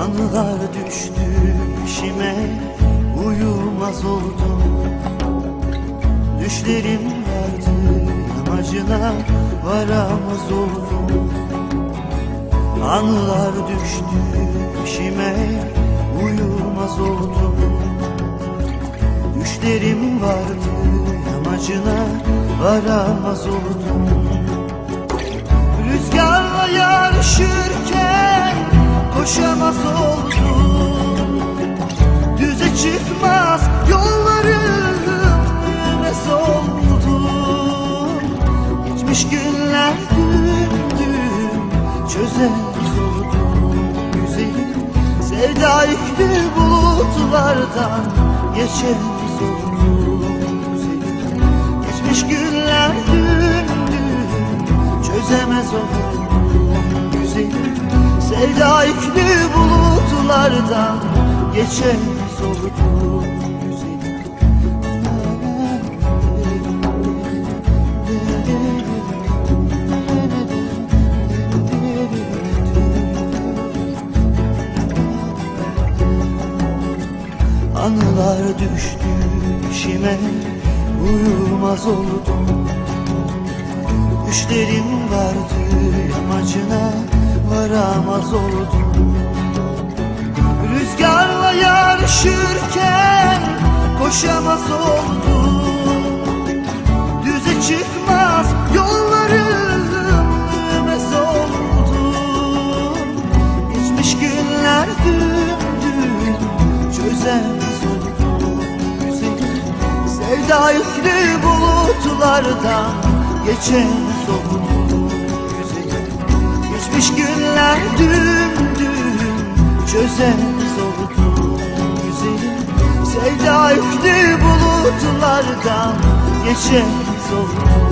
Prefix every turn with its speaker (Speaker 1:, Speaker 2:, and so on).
Speaker 1: Anılar düştü işime Uyumaz oldum. Düşlerim vardı yamacına Varamaz oldum. Anılar düştü işime Uyumaz oldum. Düşlerim vardı yamacına Varamaz oldum. Rüzgarla yarışırken Geçmiş günler dün çözemez oldum Güzelim sevda yüklü bulutlardan geçemez oldum Güzelim geçmiş günler dün çözemez oldum Güzelim sevda yüklü bulutlardan geçemez oldum Anılar düştü işime Uyumaz oldum Düşlerim vardı yamacına Varamaz oldum Rüzgarla yarışırken Koşamaz oldum Düze çıkmaz yollarım Yürümez oldum Geçmiş günler dün dün Çözemez Sevda yüklü bulutlardan Geçemez oldum Güzelim Geçmiş günler dün dün Çözemez oldum Güzelim Sevda yüklü bulutlardan Geçemez oldum